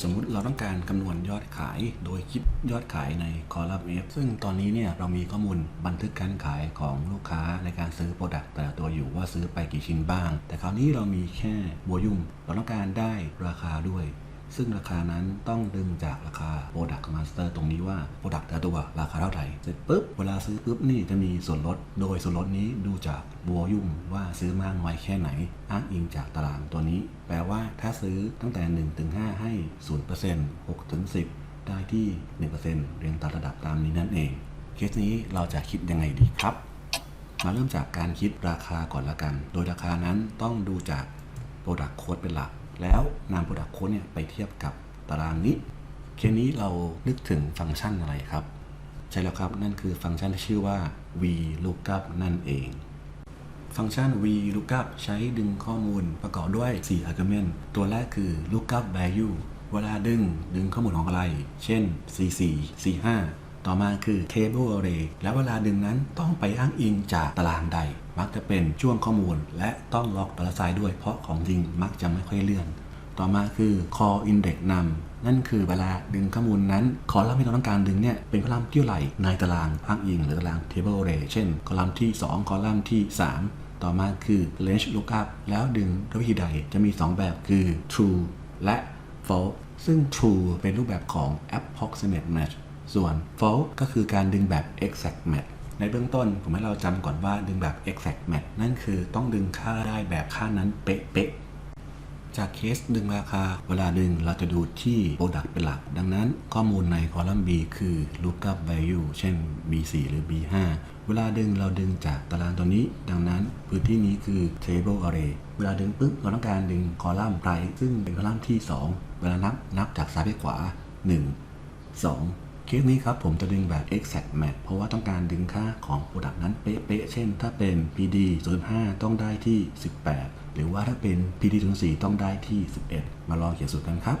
สมมุติเราต้องการคำนวณยอดขายโดยคิดยอดขายในคอลัมน์ F ซึ่งตอนนี้เนี่ยเรามีข้อมูลบันทึกการขายของลูกค้าในการซื้อโปรดักต์แต่ละตัวอยู่ว่าซื้อไปกี่ชิ้นบ้าง แต่คราวนี้เรามีแค่โวยุ่มเราต้องการได้ราคาด้วย ซึ่งราคานั้นต้องดึงจากราคา Product Master ตรงนี้ว่า Product แต่ตัวราคาเท่าไหร่เสร็จปุ๊บเวลาซื้อปุ๊บนี่จะมีส่วนลด โดยส่วนลดนี้ดูจากบัวยุ่มว่าซื้อมากน้อยแค่ไหน อ้างอิงจากตารางตัวนี้ แปลว่าถ้าซื้อตั้งแต่1ถึง5ให้ 0% 6ถึง10 ได้ที่ 1%เรียงตามระดับตามนี้นั่นเอง เคสนี้เราจะคิดยังไงดีครับมาเริ่มจากการคิดราคาก่อนละกัน โดยราคานั้นต้องดูจาก Product Code เป็นหลัก แล้วนำ Product Code เนี่ยไปเทียบกับตารางนี้ เคสนี้เรานึกถึงฟังก์ชันอะไรครับ ใช่แล้วครับ นั่นคือฟังก์ชันที่ชื่อว่า VLOOKUP นั่นเอง ฟังก์ชัน VLOOKUP ใช้ดึงข้อมูลประกอบด้วย 4 argument ตัวแรกคือ lookup value เวลาดึงดึงข้อมูลของอะไร เช่น C4 C5 ต่อมาคือ table array แล้วเวลาดึงนั้นต้องไปอ้างอิงจากตารางใด มักจะเป็นช่วงข้อมูล และต้องล็อกดอลลาร์ไซด้วยเพราะของจริงมักจะไม่ค่อยเลื่อน ต่อมาคือ core index นำนั่นคือเวลาดึงข้อมูลนั้น คอลัมน์ที่เราต้องการดึงเนี่ยเป็นคอลัมน์ที่เท่าไหร่ในตารางอ้างอิง หรือตาราง table array เช่น คอลัมน์ที่ 2 คอลัมน์ที่ 3 ต่อมาคือ range lookup แล้วดึงด้วยวิธีใดจะมี 2 แบบคือ true และ false ซึ่ง true เป็นรูปแบบของ approximate match ส่วน false ก็คือการดึงแบบ exact match ในเบื้องต้นผมให้เราจำก่อนว่าดึงแบบ exact match นั่นคือต้องดึงค่าได้แบบค่านั้นเป๊ะๆ จากเคสดึงราคา เวลาดึงเราจะดูที่ Product เป็นหลัก ดังนั้นข้อมูลในคอลัมน์ B คือ lookup value เช่น B4 หรือ B5 เวลาดึงเราดึงจากตารางตัวนี้ ดังนั้นพื้นที่นี้คือ table array เวลาดึงปุ๊บเราต้องการดึงคอลัมน์ price ซึ่งเป็นคอลัมน์ที่ 2 เวลานับนับจากซ้ายไปขวา 1 2 เคสนี้ครับผมจะดึงแบบ exact match เพราะว่าต้องการดึงค่าของ Product นั้นเป๊ะๆ เช่นถ้าเป็น PD 05ต้องได้ที่ 18 หรือว่าถ้าเป็น PD 04ต้องได้ที่ 11 มาลองเขียนสูตรกันครับ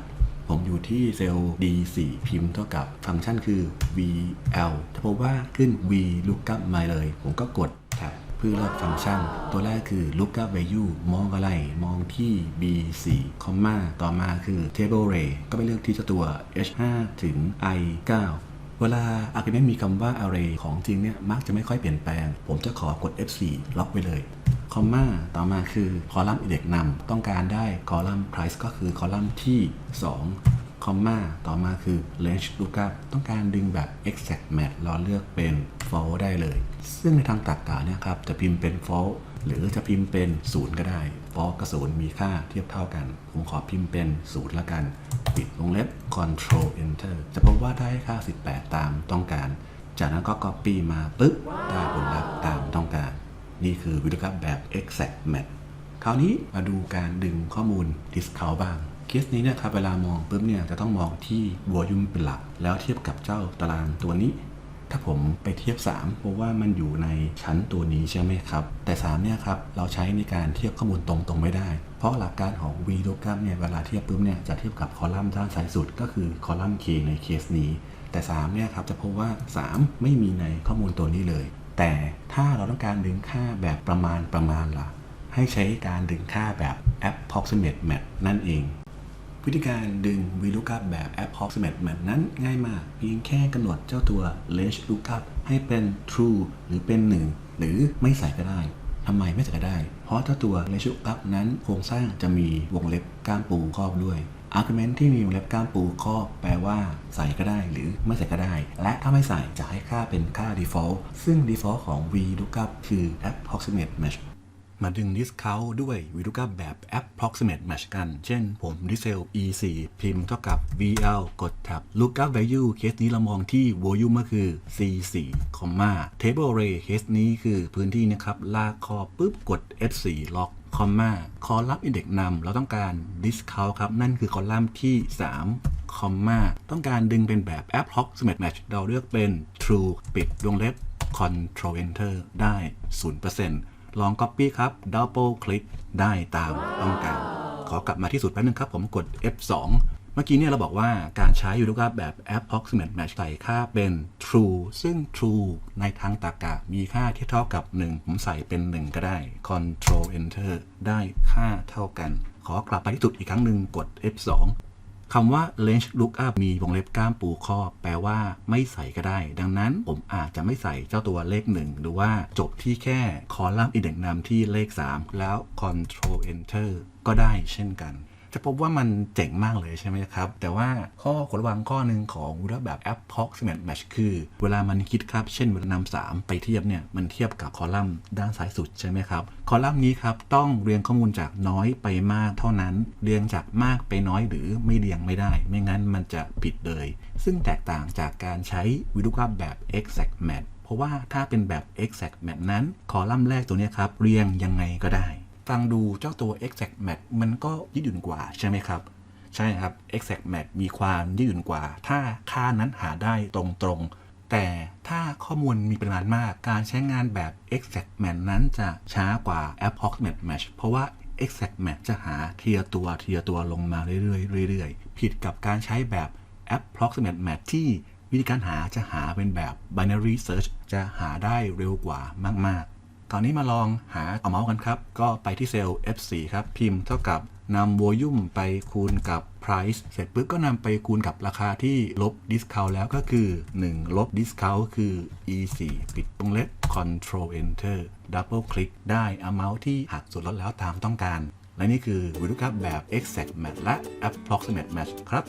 ผมอยู่ที่เซลล์ D4 พิมพ์เท่ากับฟังก์ชันคือ VL จะพบว่าขึ้น V lookup มาเลย ผมก็กด พื่อเลือกฟังก์ชัน ตัวแรกคือ lookup value มองอะไร มองที่ B4 คอมมาต่อมาคือ table array ก็ไปเลือกที่เจ้าตัว H5 ถึง I9 เวลา argument มีคำว่า array ของจริงเนี่ย มักจะไม่ค่อยเปลี่ยนแปลง ผมจะขอกด F4 ล็อกไว้เลยคอมมาต่อมาคือคอลัมน์อิเด็กนำต้องการได้คอลัมน์ price ก็คือคอลัมน์ที่ 2 คอมมาต่อมาคือ range lookup ต้องการดึงแบบ exact match เราเลือกเป็น false ได้เลย ซึ่งในทางตรรกะเนี่ยครับจะพิมพ์เป็น false หรือจะพิมพ์เป็น0ก็ได้ false กับ0มีค่าเทียบเท่ากัน ผมขอพิมพ์เป็น0ละกัน ปิดวงเล็บ control enter จะพบว่าได้ค่า 18 ตามต้องการ จากนั้นก็ copy มาปึ๊บได้ผลลัพธ์ตามต้องการ นี่คือวิธีการแบบ exact match คราวนี้มาดูการดึงข้อมูล discount บ้างเคสนี้เนี่ยครับเวลามองปุ๊บเนี่ยจะต้องมองที่บัวยุ่มเป็นหลัก แล้วเทียบกับเจ้าตารางตัวนี้ ถ้าผมไปเทียบ3เพราะว่ามันอยู่ในชั้นตัวนี้ใช่ไหมครับ แต่3เนี่ยครับเราใช้ในการเทียบข้อมูลตรงๆไม่ได้ เพราะหลักการของ VLOOKUP เนี่ยเวลาเทียบปุ๊บเนี่ยจะเทียบกับคอลัมน์ด้านซ้ายสุด ก็คือคอลัมน์ K ในเคสนี้ แต่3เนี่ยครับจะพบว่า 3 ไม่มีในข้อมูลตัวนี้เลย แต่ถ้าเราต้องการดึงค่าแบบประมาณประมาณล่ะให้ใช้การดึงค่าแบบ approximate match นั่นเอง วิธีการดึง VLOOKUP แบบ approximate match นั้นง่ายมาก เพียงแค่กำหนดเจ้าตัว range lookup ให้เป็น true หรือเป็น 1 หรือไม่ใส่ก็ได้ทำไมไม่ใส่ก็ได้ เพราะเจ้าตัว range lookup นั้นโครงสร้างจะมีวงเล็บก้ามปูครอบด้วย argument ที่มีวงเล็บก้ามปูครอบแปลว่าใส่ก็ได้หรือไม่ใส่ก็ได้ และถ้าไม่ใส่จะให้ค่าเป็นค่า default ซึ่ง default ของ VLOOKUP คือ approximate match มาดึง discount ด้วย VLOOKUP แบบ approximate match กัน เช่นผม disel e4 พิมพ์เท่ากับ vl กด tab lookup value เคสนี้เรามองที่ volume ก็คือ c4 table array เคสนี้คือพื้นที่นะครับ ลากคอปุ๊บกด f4 ล็อกคอมมาคอลัมน์อินเด็กนำเราต้องการ discount ครับ นั่นคือคอลัมน์ที่ 3 คอมมาต้องการดึงเป็นแบบ approximate match เราเลือกเป็น true ปิดวงเล็บ control enter ได้ 0% ลอง Copy ครับ Double Click ได้ตามต้องการ ขอกลับมาที่สุดแป๊บนึงครับ ผมกด F2 เมื่อกี้เนี่ยเราบอกว่าการใช้ VLOOKUP แบบ approximate match ใส่ค่าเป็น true ซึ่ง true ในทางตรรกะมีค่าที่เท่ากับ 1 ผมใส่เป็น 1 ก็ได้ control enter ได้ค่าเท่ากัน ขอกลับไปที่สุดอีกครั้งหนึ่งกด F2 คำว่า range lookup มีวงเล็บกล้ามปูข้อแปลว่าไม่ใส่ก็ได้ ดังนั้นผมอาจจะไม่ใส่เจ้าตัวเลข 1 หรือว่าจบที่แค่คอลัมน์อินเด็กซ์นำที่เลข 3 แล้ว control enter ก็ได้เช่นกัน จะพบว่ามันเจ๋งมากเลยใช่ไหมครับ แต่ว่าข้อควรระวังข้อหนึ่งของรูปแบบ approximate match คือ เวลามันคิดครับ เช่นเวลานำ3ไปเทียบเนี่ยมันเทียบกับคอลัมน์ด้านซ้ายสุดใช่ไหมครับ คอลัมน์นี้ครับต้องเรียงข้อมูลจากน้อยไปมากเท่านั้น เรียงจากมากไปน้อยหรือไม่เรียงไม่ได้ ไม่งั้นมันจะผิดเลย ซึ่งแตกต่างจากการใช้วิดีโอแบบ exact match เพราะว่าถ้าเป็นแบบ exact match นั้น คอลัมน์แรกตัวนี้ครับเรียงยังไงก็ได้ ฟังดูเจ้าตัว exact match มันก็ยืดหยุ่นกว่าใช่ไหมครับ ใช่ครับ exact match มีความยืดหยุ่นกว่า ถ้าค่านั้นหาได้ตรงๆ แต่ถ้าข้อมูลมีปริมาณมาก การใช้งานแบบ exact match นั้นจะช้ากว่า approximate match เพราะว่า exact match จะหาเทีละตัวเทีละตัวลงมาเรื่อยๆเรื่อยๆ ผิดกับการใช้แบบ approximate match ที่วิธีการหาจะหาเป็นแบบ binary search จะหาได้เร็วกว่ามาก ๆคราวนี้มาลองหาเอาเมาส์กันครับ ก็ไปที่เซลล์ F4 ครับ พิมพ์เท่ากับนำ volume ไปคูณกับ price เสร็จปุ๊บก็นำไปคูณกับราคาที่ลบ discount แล้วก็คือ 1 ลบ discount คือ e4 ปิดวงเล็บ control enter double click ได้ amount ที่หักส่วนลดแล้วตามต้องการ และนี่คือวิธีการแบบ exact match และ approximate match ครับ